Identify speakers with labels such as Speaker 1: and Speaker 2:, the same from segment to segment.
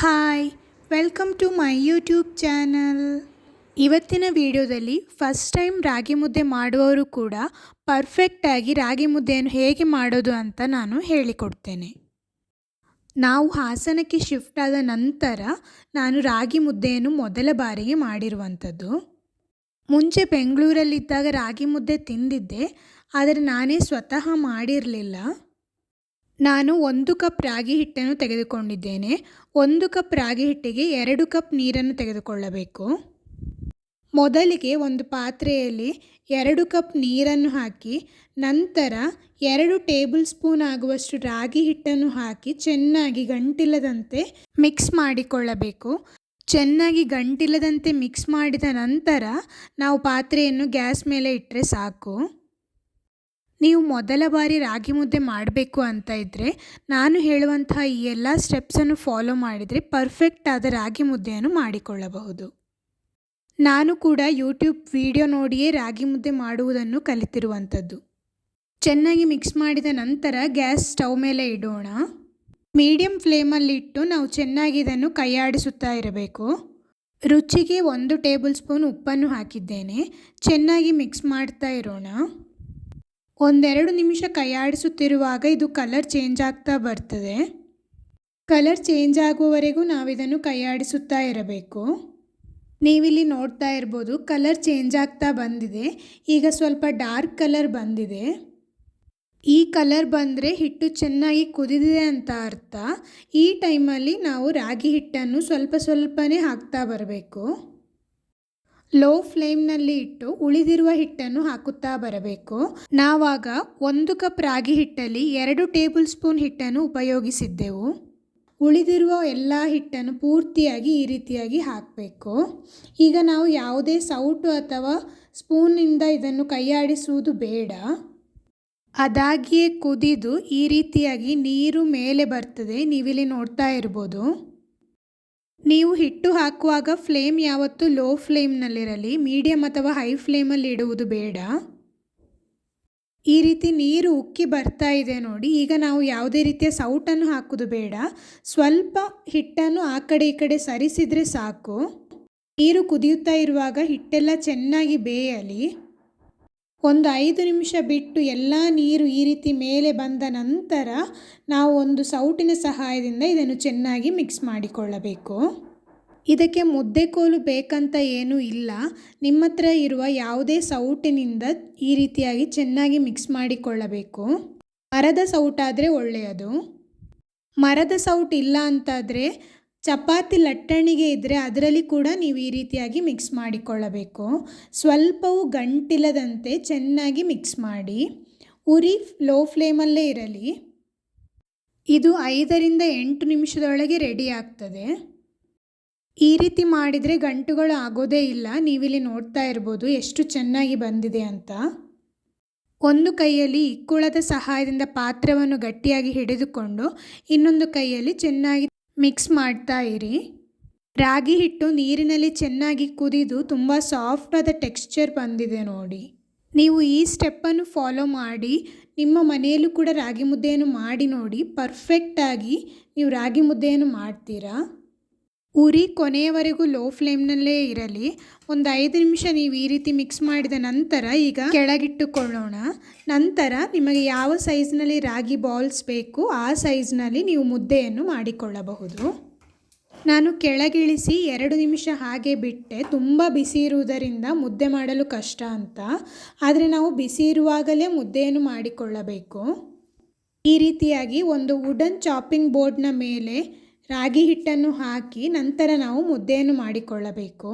Speaker 1: Hi welcome to my YouTube channel ಇವತ್ತಿನ ವಿಡಿಯೋದಲ್ಲಿ first time ರಾಗಿ ಮುದ್ದೆ ಮಾಡುವವರು ಕೂಡ ಪರ್ಫೆಕ್ಟಾಗಿ ರಾಗಿ ಮುದ್ದೆಯನ್ನು ಹೇಗೆ ಮಾಡೋದು ಅಂತ ನಾನು ಹೇಳಿಕೊಡ್ತೇನೆ. ನಾವು ಹಾಸನಕ್ಕೆ ಶಿಫ್ಟ್ ಆದ ನಂತರ ನಾನು ರಾಗಿ ಮುದ್ದೆಯನ್ನು ಮೊದಲ ಬಾರಿಗೆ ಮಾಡಿರುವಂಥದ್ದು. ಮುಂಚೆ ಬೆಂಗಳೂರಲ್ಲಿದ್ದಾಗ ರಾಗಿ ಮುದ್ದೆ ತಿಂದಿದ್ದೆ, ಆದರೆ ನಾನೇ ಸ್ವತಃ ಮಾಡಿರಲಿಲ್ಲ. ನಾನು ಒಂದು ಕಪ್ ರಾಗಿ ಹಿಟ್ಟನ್ನು ತೆಗೆದುಕೊಂಡಿದ್ದೇನೆ. ಒಂದು ಕಪ್ ರಾಗಿ ಹಿಟ್ಟಿಗೆ ಎರಡು ಕಪ್ ನೀರನ್ನು ತೆಗೆದುಕೊಳ್ಳಬೇಕು. ಮೊದಲಿಗೆ ಒಂದು ಪಾತ್ರೆಯಲ್ಲಿ ಎರಡು ಕಪ್ ನೀರನ್ನು ಹಾಕಿ, ನಂತರ ಎರಡು ಟೇಬಲ್ ಸ್ಪೂನ್ ಆಗುವಷ್ಟು ರಾಗಿ ಹಿಟ್ಟನ್ನು ಹಾಕಿ ಚೆನ್ನಾಗಿ ಗಂಟಿಲ್ಲದಂತೆ ಮಿಕ್ಸ್ ಮಾಡಿಕೊಳ್ಳಬೇಕು. ಚೆನ್ನಾಗಿ ಗಂಟಿಲ್ಲದಂತೆ ಮಿಕ್ಸ್ ಮಾಡಿದ ನಂತರ ನಾವು ಪಾತ್ರೆಯನ್ನು ಗ್ಯಾಸ್ ಮೇಲೆ ಇಟ್ಟರೆ ಸಾಕು. ನೀವು ಮೊದಲ ಬಾರಿ ರಾಗಿ ಮುದ್ದೆ ಮಾಡಬೇಕು ಅಂತ ಇದ್ದರೆ ನಾನು ಹೇಳುವಂತಹ ಈ ಎಲ್ಲ ಸ್ಟೆಪ್ಸನ್ನು ಫಾಲೋ ಮಾಡಿದರೆ ಪರ್ಫೆಕ್ಟ್ ಆದ ರಾಗಿ ಮುದ್ದೆಯನ್ನು ಮಾಡಿಕೊಳ್ಳಬಹುದು. ನಾನು ಕೂಡ ಯೂಟ್ಯೂಬ್ ವಿಡಿಯೋ ನೋಡಿಯೇ ರಾಗಿ ಮುದ್ದೆ ಮಾಡುವುದನ್ನು ಕಲಿತಿರುವಂಥದ್ದು. ಚೆನ್ನಾಗಿ ಮಿಕ್ಸ್ ಮಾಡಿದ ನಂತರ ಗ್ಯಾಸ್ ಸ್ಟವ್ ಮೇಲೆ ಇಡೋಣ. ಮೀಡಿಯಂ ಫ್ಲೇಮಲ್ಲಿಟ್ಟು ನಾವು ಚೆನ್ನಾಗಿ ಇದನ್ನು ಕೈಯಾಡಿಸುತ್ತಾ ಇರಬೇಕು. ರುಚಿಗೆ ಒಂದು ಟೇಬಲ್ ಸ್ಪೂನ್ ಉಪ್ಪನ್ನು ಹಾಕಿದ್ದೇನೆ. ಚೆನ್ನಾಗಿ ಮಿಕ್ಸ್ ಮಾಡ್ತಾ ಇರೋಣ. ಒಂದೆರಡು ನಿಮಿಷ ಕೈಯಾಡಿಸುತ್ತಿರುವಾಗ ಇದು ಕಲರ್ ಚೇಂಜ್ ಆಗ್ತಾ ಬರ್ತದೆ. ಕಲರ್ ಚೇಂಜ್ ಆಗುವವರೆಗೂ ನಾವಿದನ್ನು ಕೈಯಾಡಿಸುತ್ತಾ ಇರಬೇಕು. ನೀವಿಲ್ಲಿ ನೋಡ್ತಾ ಇರ್ಬೋದು ಕಲರ್ ಚೇಂಜ್ ಆಗ್ತಾ ಬಂದಿದೆ. ಈಗ ಸ್ವಲ್ಪ ಡಾರ್ಕ್ ಕಲರ್ ಬಂದಿದೆ. ಈ ಕಲರ್ ಬಂದರೆ ಹಿಟ್ಟು ಚೆನ್ನಾಗಿ ಕುದಿದಿದೆ ಅಂತ ಅರ್ಥ. ಈ ಟೈಮಲ್ಲಿ ನಾವು ರಾಗಿ ಹಿಟ್ಟನ್ನು ಸ್ವಲ್ಪ ಸ್ವಲ್ಪನೇ ಹಾಕ್ತಾ ಬರಬೇಕು. ಲೋ ಫ್ಲೇಮ್ನಲ್ಲಿ ಇಟ್ಟು ಉಳಿದಿರುವ ಹಿಟ್ಟನ್ನು ಹಾಕುತ್ತಾ ಬರಬೇಕು. ನಾವಾಗ ಒಂದು ಕಪ್ ರಾಗಿ ಹಿಟ್ಟಲ್ಲಿ ಎರಡು ಟೇಬಲ್ ಸ್ಪೂನ್ ಹಿಟ್ಟನ್ನು ಉಪಯೋಗಿಸಿದ್ದೆವು. ಉಳಿದಿರುವ ಎಲ್ಲ ಹಿಟ್ಟನ್ನು ಪೂರ್ತಿಯಾಗಿ ಈ ರೀತಿಯಾಗಿ ಹಾಕಬೇಕು. ಈಗ ನಾವು ಯಾವುದೇ ಸೌಟು ಅಥವಾ ಸ್ಪೂನಿಂದ ಇದನ್ನು ಕೈಯಾಡಿಸುವುದು ಬೇಡ. ಅದಾಗಿಯೇ ಕುದಿದು ಈ ರೀತಿಯಾಗಿ ನೀರು ಮೇಲೆ ಬರ್ತದೆ. ನೀವಿಲ್ಲಿ ನೋಡ್ತಾ ಇರ್ಬೋದು. ನೀವು ಹಿಟ್ಟು ಹಾಕುವಾಗ ಫ್ಲೇಮ್ ಯಾವತ್ತೂ ಲೋ ಫ್ಲೇಮ್ನಲ್ಲಿರಲಿ ಮೀಡಿಯಮ್ ಅಥವಾ ಹೈ ಫ್ಲೇಮಲ್ಲಿ ಇಡುವುದು ಬೇಡ. ಈ ರೀತಿ ನೀರು ಉಕ್ಕಿ ಬರ್ತಾ ಇದೆ ನೋಡಿ, ಈಗ ನಾವು ಯಾವುದೇ ರೀತಿಯ ಸೌಟನ್ನು ಹಾಕೋದು ಬೇಡ. ಸ್ವಲ್ಪ ಹಿಟ್ಟನ್ನು ಆ ಕಡೆ ಈ ಕಡೆ ಸರಿಸಿದರೆ ಸಾಕು. ನೀರು ಕುದಿಯುತ್ತಾ ಇರುವಾಗ ಹಿಟ್ಟೆಲ್ಲ ಚೆನ್ನಾಗಿ ಬೇಯಲಿ. ಒಂದು ಐದು ನಿಮಿಷ ಬಿಟ್ಟು ಎಲ್ಲ ನೀರು ಈ ರೀತಿ ಮೇಲೆ ಬಂದ ನಂತರ ನಾವು ಒಂದು ಸೌಟಿನ ಸಹಾಯದಿಂದ ಇದನ್ನು ಚೆನ್ನಾಗಿ ಮಿಕ್ಸ್ ಮಾಡಿಕೊಳ್ಳಬೇಕು. ಇದಕ್ಕೆ ಮುದ್ದೆ ಕೋಲು ಬೇಕಂತ ಏನೂ ಇಲ್ಲ. ನಿಮ್ಮ ಹತ್ರ ಇರುವ ಯಾವುದೇ ಸೌಟಿನಿಂದ ಈ ರೀತಿಯಾಗಿ ಚೆನ್ನಾಗಿ ಮಿಕ್ಸ್ ಮಾಡಿಕೊಳ್ಳಬೇಕು. ಮರದ ಸೌಟಾದರೆ ಒಳ್ಳೆಯದು. ಮರದ ಸೌಟ್ ಇಲ್ಲ ಅಂತಾದರೆ ಚಪಾತಿ ಲಟ್ಟಣಿಗೆ ಇದ್ದರೆ ಅದರಲ್ಲಿ ಕೂಡ ನೀವು ಈ ರೀತಿಯಾಗಿ ಮಿಕ್ಸ್ ಮಾಡಿಕೊಳ್ಳಬೇಕು. ಸ್ವಲ್ಪವೂ ಗಂಟಿಲ್ಲದಂತೆ ಚೆನ್ನಾಗಿ ಮಿಕ್ಸ್ ಮಾಡಿ. ಉರಿ ಲೋ ಫ್ಲೇಮಲ್ಲೇ ಇರಲಿ. ಇದು ಐದರಿಂದ ಎಂಟು ನಿಮಿಷದೊಳಗೆ ರೆಡಿ ಆಗ್ತದೆ. ಈ ರೀತಿ ಮಾಡಿದರೆ ಗಂಟುಗಳು ಆಗೋದೇ ಇಲ್ಲ. ನೀವಿಲ್ಲಿ ನೋಡ್ತಾ ಇರ್ಬೋದು ಎಷ್ಟು ಚೆನ್ನಾಗಿ ಬಂದಿದೆ ಅಂತ. ಒಂದು ಕೈಯಲ್ಲಿ ಇಕ್ಕುಳದ ಸಹಾಯದಿಂದ ಪಾತ್ರವನ್ನು ಗಟ್ಟಿಯಾಗಿ ಹಿಡಿದುಕೊಂಡು ಇನ್ನೊಂದು ಕೈಯಲ್ಲಿ ಚೆನ್ನಾಗಿ ಮಿಕ್ಸ್ ಮಾಡ್ತಾ ಇರಿ. ರಾಗಿ ಹಿಟ್ಟು ನೀರಿನಲ್ಲಿ ಚೆನ್ನಾಗಿ ಕುದಿದು ತುಂಬ ಸಾಫ್ಟಾದ ಟೆಕ್ಸ್ಚರ್ ಬಂದಿದೆ ನೋಡಿ. ನೀವು ಈ ಸ್ಟೆಪ್ಪನ್ನು ಫಾಲೋ ಮಾಡಿ, ನಿಮ್ಮ ಮನೆಯಲ್ಲೂ ಕೂಡ ರಾಗಿ ಮುದ್ದೆಯನ್ನು ಮಾಡಿ ನೋಡಿ ಪರ್ಫೆಕ್ಟಾಗಿ ನೀವು ರಾಗಿ ಮುದ್ದೆಯನ್ನು ಮಾಡ್ತೀರಾ? ಉರಿ ಕೊನೆಯವರೆಗೂ ಲೋ ಫ್ಲೇಮ್ನಲ್ಲೇ ಇರಲಿ. ಒಂದು ಐದು ನಿಮಿಷ ನೀವು ಈ ರೀತಿ ಮಿಕ್ಸ್ ಮಾಡಿದ ನಂತರ ಈಗ ಕೆಳಗಿಟ್ಟುಕೊಳ್ಳೋಣ. ನಂತರ ನಿಮಗೆ ಯಾವ ಸೈಜ್ನಲ್ಲಿ ರಾಗಿ ಬಾಲ್ಸ್ ಬೇಕು, ಆ ಸೈಜ್ನಲ್ಲಿ ನೀವು ಮುದ್ದೆಯನ್ನು ಮಾಡಿಕೊಳ್ಳಬಹುದು. ನಾನು ಕೆಳಗಿಳಿಸಿ ಎರಡು ನಿಮಿಷ ಹಾಗೆ ಬಿಟ್ಟೆ. ತುಂಬ ಬಿಸಿ ಇರುವುದರಿಂದ ಮುದ್ದೆ ಮಾಡಲು ಕಷ್ಟ ಅಂತ. ಆದರೆ ನಾವು ಬಿಸಿ ಇರುವಾಗಲೇ ಮುದ್ದೆಯನ್ನು ಮಾಡಿಕೊಳ್ಳಬೇಕು. ಈ ರೀತಿಯಾಗಿ ಒಂದು ವುಡನ್ ಚಾಪಿಂಗ್ ಬೋರ್ಡ್ನ ಮೇಲೆ ರಾಗಿ ಹಿಟ್ಟನ್ನು ಹಾಕಿ ನಂತರ ನಾವು ಮುದ್ದೆಯನ್ನು ಮಾಡಿಕೊಳ್ಳಬೇಕು.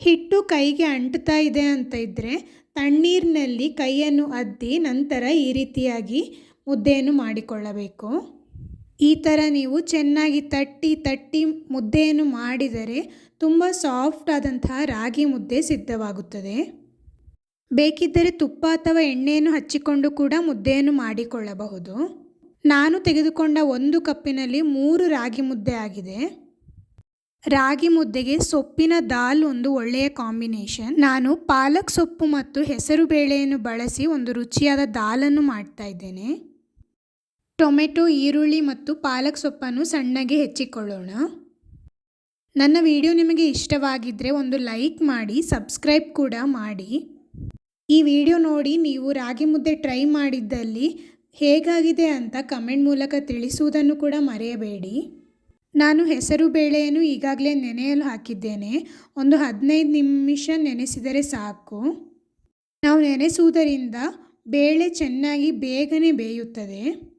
Speaker 1: ಹಿಟ್ಟು ಕೈಗೆ ಅಂಟುತ್ತಾ ಇದೆ ಅಂತ ಇದ್ದರೆ ತಣ್ಣೀರಿನಲ್ಲಿ ಕೈಯನ್ನು ಅದ್ದಿ ನಂತರ ಈ ರೀತಿಯಾಗಿ ಮುದ್ದೆಯನ್ನು ಮಾಡಿಕೊಳ್ಳಬೇಕು. ಈ ಥರ ನೀವು ಚೆನ್ನಾಗಿ ತಟ್ಟಿ ತಟ್ಟಿ ಮುದ್ದೆಯನ್ನು ಮಾಡಿದರೆ ತುಂಬ ಸಾಫ್ಟ್ ಆದಂತಹ ರಾಗಿ ಮುದ್ದೆ ಸಿದ್ಧವಾಗುತ್ತದೆ. ಬೇಕಿದ್ದರೆ ತುಪ್ಪ ಅಥವಾ ಎಣ್ಣೆಯನ್ನು ಹಚ್ಚಿಕೊಂಡು ಕೂಡ ಮುದ್ದೆಯನ್ನು ಮಾಡಿಕೊಳ್ಳಬಹುದು. ನಾನು ತೆಗೆದುಕೊಂಡ ಒಂದು ಕಪ್ಪಿನಲ್ಲಿ ಮೂರು ರಾಗಿ ಮುದ್ದೆ ಆಗಿದೆ. ರಾಗಿ ಮುದ್ದೆಗೆ ಸೊಪ್ಪಿನ ದಾಲ್ ಒಂದು ಒಳ್ಳೆಯ ಕಾಂಬಿನೇಷನ್. ನಾನು ಪಾಲಕ್ ಸೊಪ್ಪು ಮತ್ತು ಹೆಸರು ಬೇಳೆಯನ್ನು ಬಳಸಿ ಒಂದು ರುಚಿಯಾದ ದಾಲನ್ನು ಮಾಡ್ತಾ ಇದ್ದೇನೆ. ಟೊಮೆಟೊ, ಈರುಳ್ಳಿ ಮತ್ತು ಪಾಲಕ್ ಸೊಪ್ಪನ್ನು ಸಣ್ಣಗೆ ಹೆಚ್ಚಿಕೊಳ್ಳೋಣ. ನನ್ನ ವಿಡಿಯೋ ನಿಮಗೆ ಇಷ್ಟವಾಗಿದ್ದರೆ ಒಂದು ಲೈಕ್ ಮಾಡಿ, ಸಬ್ಸ್ಕ್ರೈಬ್ ಕೂಡ ಮಾಡಿ. ಈ ವಿಡಿಯೋ ನೋಡಿ ನೀವು ರಾಗಿ ಮುದ್ದೆ ಟ್ರೈ ಮಾಡಿದ್ದಲ್ಲಿ ಹೇಗಾಗಿದೆ ಅಂತ ಕಮೆಂಟ್ ಮೂಲಕ ತಿಳಿಸುವುದನ್ನು ಕೂಡ ಮರೆಯಬೇಡಿ. ನಾನು ಹೆಸರು ಬೇಳೆಯನ್ನು ಈಗಾಗಲೇ ನೆನೆಯಲು ಹಾಕಿದ್ದೇನೆ. ಒಂದು ಹದಿನೈದು ನಿಮಿಷ ನೆನೆಸಿದರೆ ಸಾಕು. ನಾವು ನೆನೆಸುವುದರಿಂದ ಬೇಳೆ ಚೆನ್ನಾಗಿ ಬೇಗನೆ ಬೇಯುತ್ತದೆ.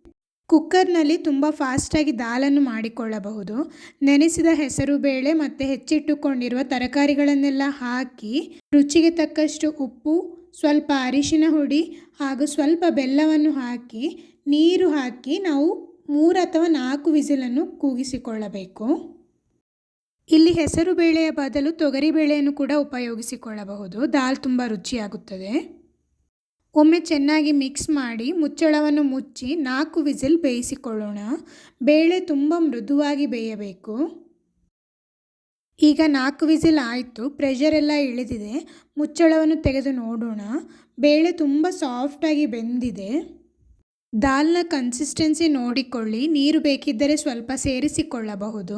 Speaker 1: ಕುಕ್ಕರ್ನಲ್ಲಿ ತುಂಬ ಫಾಸ್ಟಾಗಿ ದಾಲನ್ನು ಮಾಡಿಕೊಳ್ಳಬಹುದು. ನೆನೆಸಿದ ಹೆಸರು ಬೇಳೆ ಮತ್ತು ಹೆಚ್ಚಿಟ್ಟುಕೊಂಡಿರುವ ತರಕಾರಿಗಳನ್ನೆಲ್ಲ ಹಾಕಿ ರುಚಿಗೆ ತಕ್ಕಷ್ಟು ಉಪ್ಪು ಸ್ವಲ್ಪ ಅರಿಶಿನ ಹುಡಿ ಹಾಗೂ ಸ್ವಲ್ಪ ಬೆಲ್ಲವನ್ನು ಹಾಕಿ, ನೀರು ಹಾಕಿ ನಾವು ಮೂರು ಅಥವಾ ನಾಲ್ಕು ವಿಸಿಲನ್ನು ಕೂಗಿಸಿಕೊಳ್ಳಬೇಕು. ಇಲ್ಲಿ ಹೆಸರು ಬೇಳೆಯ ಬದಲು ತೊಗರಿ ಬೇಳೆಯನ್ನು ಕೂಡ ಉಪಯೋಗಿಸಿಕೊಳ್ಳಬಹುದು. ದಾಲ್ ತುಂಬ ರುಚಿಯಾಗುತ್ತದೆ. ಒಮ್ಮೆ ಚೆನ್ನಾಗಿ ಮಿಕ್ಸ್ ಮಾಡಿ ಮುಚ್ಚಳವನ್ನು ಮುಚ್ಚಿ ನಾಲ್ಕು ವಿಸಿಲ್ ಬೇಯಿಸಿಕೊಳ್ಳೋಣ. ಬೇಳೆ ತುಂಬ ಮೃದುವಾಗಿ ಬೇಯಬೇಕು. ಈಗ ನಾಲ್ಕು ವಿಸಿಲ್ ಆಯಿತು ಪ್ರೆಷರ್ ಎಲ್ಲ ಇಳಿದಿದೆ. ಮುಚ್ಚಳವನ್ನು ತೆಗೆದು ನೋಡೋಣ. ಬೇಳೆ ತುಂಬ ಸಾಫ್ಟಾಗಿ ಬೆಂದಿದೆ. ದಾಲ್ನ ಕನ್ಸಿಸ್ಟೆನ್ಸಿ ನೋಡಿಕೊಳ್ಳಿ. ನೀರು ಬೇಕಿದ್ದರೆ ಸ್ವಲ್ಪ ಸೇರಿಸಿಕೊಳ್ಳಬಹುದು.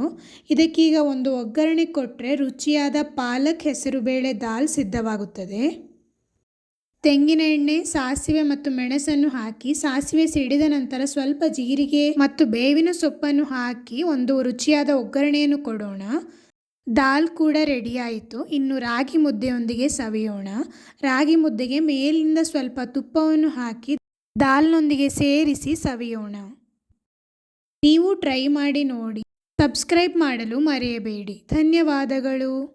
Speaker 1: ಇದಕ್ಕೀಗ ಒಂದು ಒಗ್ಗರಣೆ ಕೊಟ್ಟರೆ ರುಚಿಯಾದ ಪಾಲಕ್ ಹೆಸರುಬೇಳೆ ದಾಲ್ ಸಿದ್ಧವಾಗುತ್ತದೆ. ತೆಂಗಿನ ಎಣ್ಣೆ, ಸಾಸಿವೆ ಮತ್ತು ಮೆಣಸನ್ನು ಹಾಕಿ, ಸಾಸಿವೆ ಸಿಡಿದ ನಂತರ ಸ್ವಲ್ಪ ಜೀರಿಗೆ ಮತ್ತು ಬೇವಿನ ಸೊಪ್ಪನ್ನು ಹಾಕಿ ಒಂದು ರುಚಿಯಾದ ಒಗ್ಗರಣೆಯನ್ನು ಕೊಡೋಣ. ದಾಲ್ ಕೂಡ ರೆಡಿಯಾಯಿತು ಇನ್ನು ರಾಗಿ ಮುದ್ದೆಯೊಂದಿಗೆ ಸವಿಯೋಣ. ರಾಗಿ ಮುದ್ದೆಗೆ ಮೇಲಿಂದ ಸ್ವಲ್ಪ ತುಪ್ಪವನ್ನು ಹಾಕಿ ದಾಲ್ನೊಂದಿಗೆ ಸೇರಿಸಿ ಸವಿಯೋಣ. ನೀವು ಟ್ರೈ ಮಾಡಿ ನೋಡಿ. ಸಬ್ಸ್ಕ್ರೈಬ್ ಮಾಡಲು ಮರೆಯಬೇಡಿ. ಧನ್ಯವಾದಗಳು.